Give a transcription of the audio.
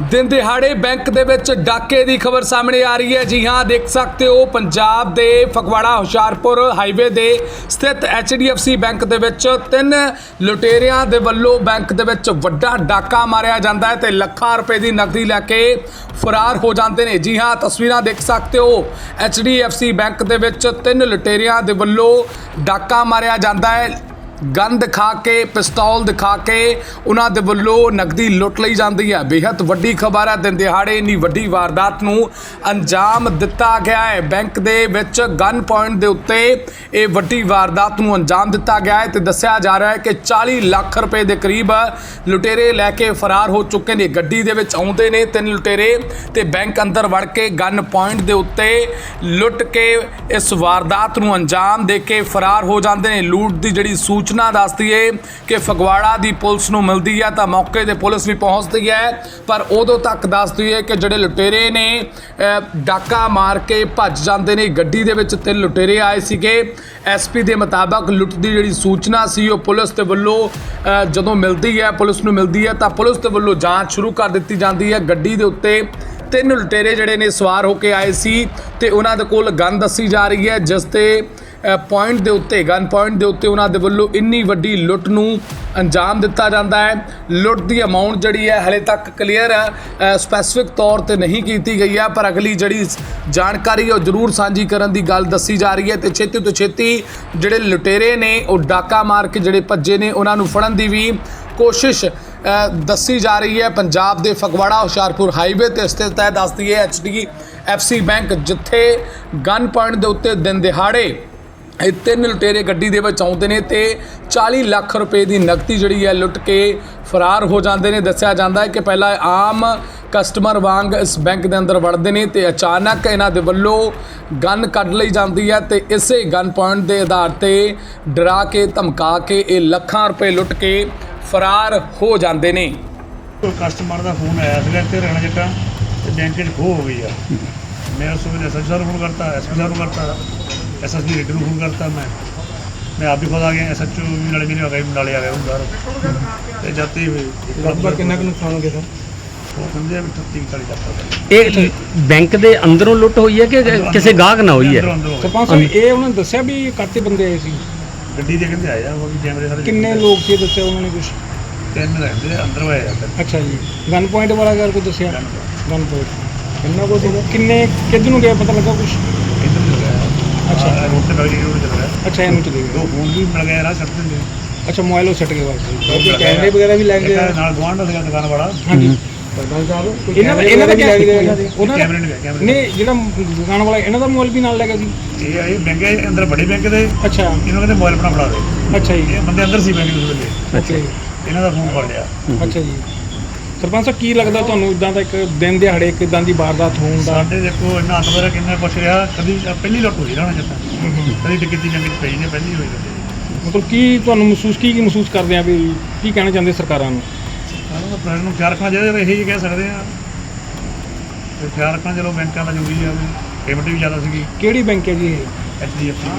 ਦਿਨ ਦਿਹਾੜੇ ਬੈਂਕ ਦੇ ਵਿੱਚ ਡਾਕੇ ਦੀ ਖਬਰ ਸਾਹਮਣੇ ਆ ਰਹੀ ਹੈ। ਜੀ ਹਾਂ, ਦੇਖ ਸਕਦੇ ਹੋ, ਪੰਜਾਬ ਦੇ ਫਗਵਾੜਾ, ਹੁਸ਼ਿਆਰਪੁਰ ਹਾਈਵੇ ਦੇ ਸਥਿਤ HDFC ਬੈਂਕ ਦੇ ਵਿੱਚ ਤਿੰਨ ਲੁਟੇਰਿਆਂ ਦੇ ਵੱਲੋਂ ਬੈਂਕ ਦੇ ਵਿੱਚ ਵੱਡਾ ਡਾਕਾ ਮਾਰਿਆ ਜਾਂਦਾ ਹੈ ਤੇ ਲੱਖਾਂ ਰੁਪਏ ਦੀ ਨਕਦੀ ਲੈ ਕੇ ਫਰਾਰ ਹੋ ਜਾਂਦੇ ਨੇ। ਜੀ ਹਾਂ, ਤਸਵੀਰਾਂ ਦੇਖ ਸਕਦੇ ਹੋ HDFC ਬੈਂਕ ਦੇ ਵਿੱਚ ਤਿੰਨ ਲੁਟੇਰਿਆਂ ਦੇ ਵੱਲੋਂ ਡਾਕਾ ਮਾਰਿਆ ਜਾਂਦਾ ਹੈ। ਗਨ ਦਿਖਾ ਕੇ, ਪਿਸਤੌਲ ਦਿਖਾ ਕੇ, ਉਹਨਾਂ ਦੇ ਵੱਲੋਂ ਨਕਦੀ ਲੁੱਟ ਲਈ ਜਾਂਦੀ ਹੈ। ਬੇहद ਵੱਡੀ ਖਬਰ ਹੈ, ਦਿਨ ਦਿਹਾੜੇ ਇੰਨੀ ਵੱਡੀ ਵਾਰਦਾਤ ਨੂੰ ਅੰਜਾਮ ਦਿੱਤਾ ਗਿਆ ਹੈ। ਬੈਂਕ ਦੇ ਵਿੱਚ ਗਨ ਪੁਆਇੰਟ ਦੇ ਉੱਤੇ ਇਹ ਵੱਡੀ ਵਾਰਦਾਤ ਨੂੰ ਅੰਜਾਮ ਦਿੱਤਾ ਗਿਆ ਹੈ ਤੇ ਦੱਸਿਆ ਜਾ ਰਿਹਾ ਹੈ ਕਿ 40 ਲੱਖ ਰੁਪਏ ਦੇ ਕਰੀਬ ਲੁਟੇਰੇ ਲੈ ਕੇ ਫਰਾਰ ਹੋ ਚੁੱਕੇ ਨੇ। ਗੱਡੀ ਦੇ ਵਿੱਚ ਆਉਂਦੇ ਨੇ ਤਿੰਨ ਲੁਟੇਰੇ ਤੇ ਬੈਂਕ ਅੰਦਰ ਵੜ ਕੇ ਗਨ ਪੁਆਇੰਟ ਦੇ ਉੱਤੇ ਲੁੱਟ ਕੇ ਇਸ ਵਾਰਦਾਤ ਨੂੰ ਅੰਜਾਮ ਦੇ ਕੇ ਫਰਾਰ ਹੋ ਜਾਂਦੇ ਨੇ। ਲੂਟ ਦੀ ਜਿਹੜੀ ਸੂਚ ਸੂਚਨਾ ਦੱਸਦੀ ਏ ਕਿ ਫਗਵਾੜਾ ਦੀ ਪੁਲਿਸ ਨੂੰ ਮਿਲਦੀ ਹੈ ਤਾਂ ਮੌਕੇ ਤੇ ਪੁਲਿਸ ਵੀ ਪਹੁੰਚਦੀ ਹੈ। ਪਰ ਉਦੋਂ ਤੱਕ ਦੱਸਦੀ ਹੈ ਕਿ ਜਿਹੜੇ ਲੁਟੇਰੇ ਨੇ ਡਾਕਾ ਮਾਰ ਕੇ ਭੱਜ ਜਾਂਦੇ ਨੇ, ਗੱਡੀ ਦੇ ਵਿੱਚ ਤਿੰਨ ਲੁਟੇਰੇ ਆਏ ਸੀਗੇ। ਐਸਪੀ ਦੇ ਮੁਤਾਬਕ ਲੁੱਟ ਦੀ ਜਿਹੜੀ ਸੂਚਨਾ ਸੀ, ਉਹ ਪੁਲਿਸ ਦੇ ਵੱਲੋਂ ਜਦੋਂ ਮਿਲਦੀ ਹੈ, ਪੁਲਿਸ ਨੂੰ ਮਿਲਦੀ ਹੈ, ਤਾਂ ਪੁਲਿਸ ਦੇ ਵੱਲੋਂ ਜਾਂਚ ਸ਼ੁਰੂ ਕਰ ਦਿੱਤੀ ਜਾਂਦੀ ਹੈ। ਗੱਡੀ ਦੇ ਉੱਤੇ ਤਿੰਨ ਲੁਟੇਰੇ ਜਿਹੜੇ ਨੇ ਸਵਾਰ ਹੋ ਕੇ ਆਏ ਸੀ ਤੇ ਉਹਨਾਂ ਦੇ ਕੋਲ ਗਨ ਦੱਸੀ ਜਾ ਰਹੀ ਹੈ, ਜਿਸ ਤੇ ਪੁਆਇੰਟ ਦੇ ਉੱਤੇ ਗਨ ਪੁਆਇੰਟ ਦੇ ਉੱਤੇ ਉਹਨਾਂ ਦੇ ਵੱਲੋਂ ਇੰਨੀ ਵੱਡੀ ਲੁੱਟ ਨੂੰ ਅੰਜਾਮ ਦਿੱਤਾ ਜਾਂਦਾ ਹੈ। ਲੁੱਟ ਦੀ ਅਮਾਉਂਟ ਜਿਹੜੀ ਹੈ ਹਲੇ ਤੱਕ ਕਲੀਅਰ ਸਪੈਸੀਫਿਕ ਤੌਰ ਤੇ ਨਹੀਂ ਕੀਤੀ ਗਈ ਹੈ, ਪਰ ਅਗਲੀ ਜਿਹੜੀ ਜਾਣਕਾਰੀ ਉਹ ਜ਼ਰੂਰ ਸਾਂਝੀ ਕਰਨ ਦੀ ਗੱਲ ਦੱਸੀ ਜਾ ਰਹੀ ਹੈ ਤੇ ਛੇਤੀ ਤੋਂ ਛੇਤੀ ਜਿਹੜੇ ਲੁਟੇਰੇ ਨੇ, ਉਹ ਡਾਕਾ ਮਾਰ ਕੇ ਜਿਹੜੇ ਭੱਜੇ ਨੇ, ਉਹਨਾਂ ਨੂੰ ਫੜਨ ਦੀ ਵੀ ਕੋਸ਼ਿਸ਼ ਦੱਸੀ ਜਾ ਰਹੀ ਹੈ। ਪੰਜਾਬ ਦੇ ਫਗਵਾੜਾ, ਹੁਸ਼ਿਆਰਪੁਰ ਹਾਈਵੇ ਤੇ ਸਥਿਤ ਹੈ ਦੱਸਦੀ ਹੈ ਐਚਡੀ ਐਫਸੀ ਬੈਂਕ ਜਿੱਥੇ ਗਨ ਪੁਆਇੰਟ ਦੇ ਉੱਤੇ ਦਿਨ ਦਿਹਾੜੇ ਇਹ ਤਿੰਨ ਲੁਟੇਰੇ ਗੱਡੀ ਦੇ ਵਿੱਚ ਆਉਂਦੇ ਨੇ ਤੇ 40 ਲੱਖ ਰੁਪਏ ਦੀ ਨਕਦੀ ਜਿਹੜੀ ਹੈ ਲੁੱਟ ਕੇ ਫਰਾਰ ਹੋ ਜਾਂਦੇ ਨੇ। ਦੱਸਿਆ ਜਾਂਦਾ ਹੈ ਕਿ ਪਹਿਲਾਂ ਆਮ ਕਸਟਮਰ ਵਾਂਗ ਇਸ ਬੈਂਕ ਦੇ ਅੰਦਰ ਵੜਦੇ ਨੇ ਤੇ ਅਚਾਨਕ ਇਹਨਾਂ ਦੇ ਵੱਲੋਂ ਗਨ ਕੱਢ ਲਈ ਜਾਂਦੀ ਹੈ ਤੇ ਇਸੇ ਗਨ ਪੁਆਇੰਟ ਦੇ ਆਧਾਰ ਤੇ ਡਰਾ ਕੇ, ਧਮਕਾ ਕੇ ਇਹ ਲੱਖਾਂ ਰੁਪਏ ਲੁੱਟ ਕੇ ਫਰਾਰ ਹੋ ਜਾਂਦੇ ਨੇ। ਕਸਟਮਰ ਦਾ ਫੋਨ ਆਇਆ ਸੀਗਾ ਤੇ ਰਹਿਣਾ ਜੱਟਾ, ਤੇ ਬੈਂਕ 'ਚ ਖੋਹ ਹੋ ਗਈ ਆ। ਮੈਂ ਉਸ ਵੇਲੇ ਫੋਨ ਕਰਤਾ ਐਸਪੀ ਨੂੰ ਕਰਤਾ। ਐਸਐਸਪੀ ਰੇਡਰ ਨੂੰ ਫੋਨ ਕਰਤਾ ਮੈਂ। ਮੈਂ ਆਪ ਵੀ ਖੁਦ ਆ ਗਿਆ ਐਸਐਚਓ ਵੀ ਨਾਲੇ ਮੇਰੇ ਆ ਗਏ ਨਾਲੇ ਆ ਗਏ ਹੁਣ ਬਾਹਰ। ਤੇ ਜਾਤੀ ਲਗਭਗ ਕਿੰਨਾ ਕੁ ਨੁਕਸਾਨ ਹੋ ਗਿਆ ਸਰ? ਉਹ ਕਹਿੰਦੇ ਆ ਵੀ 30 40 ਲੱਖ ਇਹ ਬੈਂਕ ਦੇ ਅੰਦਰੋਂ ਲੁੱਟ ਹੋਈ ਹੈ ਕਿ ਕਿਸੇ ਗਾਹਕ ਨਾਲ ਹੋਈ ਹੈ? ਸਰਪੰਚ ਸਾਹਿਬ ਇਹ ਉਹਨਾਂ ਨੇ ਦੱਸਿਆ ਵੀ ਕਾਤੇ ਬੰਦੇ ਆਏ ਸੀ। ਗੱਡੀ ਦੇ ਕਹਿੰਦੇ ਆਏ ਆ ਉਹ ਵੀ ਕੈਮਰੇ ਸਾਰੇ ਕਿੰਨੇ ਲੋਕ ਸੀ ਦੱਸਿਆ ਉਹਨਾਂ ਨੇ ਕੁਝ ਤਿੰਨ ਰਹਿੰਦੇ ਅੰਦਰ ਆਏ ਆ। ਤਿੰਨ। ਅੱਛਾ ਜੀ। ਗਨ ਪੁਆਇੰਟ ਵਾਲਾ ਗੱਲ ਕੋਈ ਦੱਸਿਆ। ਗਨ ਪੁਆਇੰਟ ਕਿੰਨਾ ਕੁ ਕਿੰਨੇ ਕਿੱਧਰ ਨੂੰ ਗਿਆ ਪਤਾ ਲੱਗਾ ਕੁਝ। ਰਿਹਾ। ਅੱਛਾ ਇਹਨੂੰ ਚਲੇ ਦੋ ਗਏ ਫੋਨ ਵੀ ਮਿਲ ਗਏ ਰਾਹ ਛੱਡ ਦਿੰਦੇ ਅੱਛਾ ਮੋਬਾਈਲ ਉਹ ਸੱਟ ਗਏ ਵਾਸਤੇ ਮਿਲ ਬਾਕੀ ਗਿਆ। ਕੈਮਰੇ ਵਗੈਰਾ ਵੀ ਲੱਗ ਇੱਕ ਗਏ। ਨਾਲ ਗਵਾਂਢ ਦਾ ਸੀਗਾ ਦੁਕਾਨ ਵਾਲਾ। ਹਾਂਜੀ। ਸਰਪੰਚ ਸਾਹਿਬ ਇਹਨਾਂ ਦਾ ਇਹਨਾਂ ਦਾ ਕੀ ਉਹਨਾਂ ਦਾ ਕੈਮਰੇ ਨਹੀਂ ਗਏ ਕੈਮਰੇ ਨਹੀਂ ਜਿਹੜਾ ਦੁਕਾਨ ਵਾਲਾ ਇਹਨਾਂ ਦਾ ਮੋਬਾਈਲ ਵੀ ਨਾਲ ਲੈ ਗਿਆ ਸੀ? ਇਹ ਇਹ ਬੈਂਕ ਹੈ ਅੰਦਰ ਬੜੇ ਬੈਂਕ ਦੇ। ਅੱਛਾ। ਇਹਨਾਂ ਕਹਿੰਦੇ ਮੋਬਾਈਲ ਆਪਣਾ ਫੜਾ ਦੇ। ਅੱਛਾ ਜੀ। ਇਹ ਬੰਦੇ ਅੰਦਰ ਸੀ ਬੈਂਕ ਦੇ ਉਸ ਵੇਲੇ। ਅੱਛਾ ਜੀ। ਇਹਨਾਂ ਦਾ ਫੋਨ ਫੜ ਲਿਆ। ਅੱਛਾ ਜੀ। ਸਰਪੰਚ ਸਾਹਿਬ ਕੀ ਲੱਗਦਾ ਤੁਹਾਨੂੰ ਇਦਾਂ ਦਾ ਇੱਕ ਦਿਨ ਦਿਹਾੜੇ ਇੱਕ ਇਦਾਂ ਦੀ ਵਾਰਦਾਤ ਹੋਣ ਦਾ? ਸਾਡੇ ਦੇਖੋ ਇਹਨਾਂ ਹੱਥ ਮੇਰਾ ਕਿੰਨੇ ਪੁੱਛ ਰਿਹਾ। ਕਦੀ ਆਹ ਪਹਿਲੀ ਲੁੱਟ ਹੋਈ ਨਾ ਹੁਣ ਜਿੱਦਾਂ। ਕਦੀ ਟਿਕਤੀ ਜੰਗ ਚ ਪਈ ਨੇ ਪਹਿਲੀ ਹੋਈ ਕਦੇ। ਮਤਲਬ ਕੀ ਤੁਹਾਨੂੰ ਮਹਿਸੂਸ ਕੀ ਕੀ ਮਹਿਸੂਸ ਕਰਦੇ ਆ ਵੀ ਕੀ ਕਹਿਣਾ ਚਾਹੁੰਦੇ ਸਰਕਾਰਾਂ ਨੂੰ? ਸਾਨੂੰ ਤਾਂ ਪ੍ਰਸ਼ਨ ਨੂੰ ਖਿਆਲ ਰੱਖਣਾ ਚਾਹੀਦਾ ਇਹੀ ਕਹਿ ਸਕਦੇ ਆ। ਤੇ ਖਿਆਲ ਰੱਖਣਾ ਚਲੋ ਬੈਂਕਾਂ ਦਾ ਜ਼ਰੂਰੀ ਆ ਪੇਮੈਂਟ ਵੀ ਜ਼ਿਆਦਾ ਸੀਗੀ। ਕਿਹੜੀ ਬੈਂਕ ਹੈ ਜੀ ਇਹ? ਐਚਡੀਐਫਸੀ